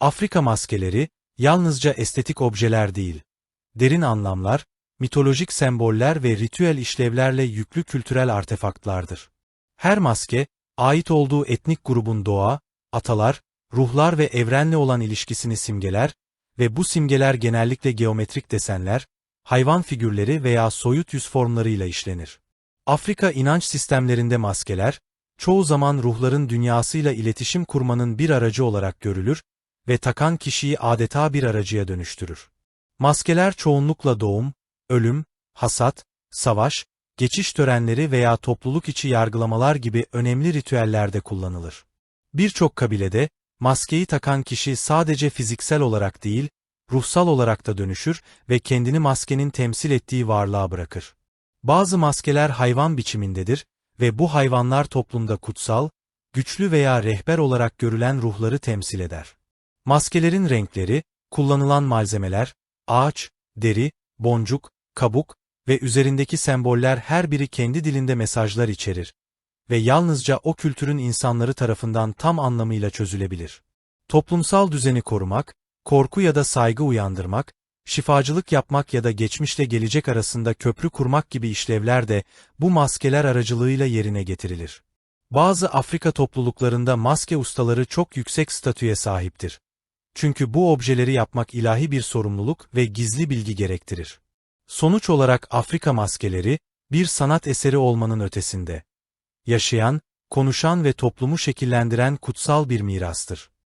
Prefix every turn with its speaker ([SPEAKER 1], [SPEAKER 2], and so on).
[SPEAKER 1] Afrika maskeleri, yalnızca estetik objeler değil, derin anlamlar, mitolojik semboller ve ritüel işlevlerle yüklü kültürel artefaktlardır. Her maske, ait olduğu etnik grubun doğa, atalar, ruhlar ve evrenle olan ilişkisini simgeler ve bu simgeler genellikle geometrik desenler, hayvan figürleri veya soyut yüz formlarıyla işlenir. Afrika inanç sistemlerinde maskeler, çoğu zaman ruhların dünyasıyla iletişim kurmanın bir aracı olarak görülür ve takan kişiyi adeta bir aracıya dönüştürür. Maskeler çoğunlukla doğum, ölüm, hasat, savaş, geçiş törenleri veya topluluk içi yargılamalar gibi önemli ritüellerde kullanılır. Birçok kabilede, maskeyi takan kişi sadece fiziksel olarak değil, ruhsal olarak da dönüşür ve kendini maskenin temsil ettiği varlığa bırakır. Bazı maskeler hayvan biçimindedir ve bu hayvanlar toplumda kutsal, güçlü veya rehber olarak görülen ruhları temsil eder. Maskelerin renkleri, kullanılan malzemeler, ağaç, deri, boncuk, kabuk ve üzerindeki semboller her biri kendi dilinde mesajlar içerir ve yalnızca o kültürün insanları tarafından tam anlamıyla çözülebilir. Toplumsal düzeni korumak, korku ya da saygı uyandırmak, şifacılık yapmak ya da geçmişle gelecek arasında köprü kurmak gibi işlevler de bu maskeler aracılığıyla yerine getirilir. Bazı Afrika topluluklarında maske ustaları çok yüksek statüye sahiptir. Çünkü bu objeleri yapmak ilahi bir sorumluluk ve gizli bilgi gerektirir. Sonuç olarak Afrika maskeleri, bir sanat eseri olmanın ötesinde. Yaşayan, konuşan ve toplumu şekillendiren kutsal bir mirastır.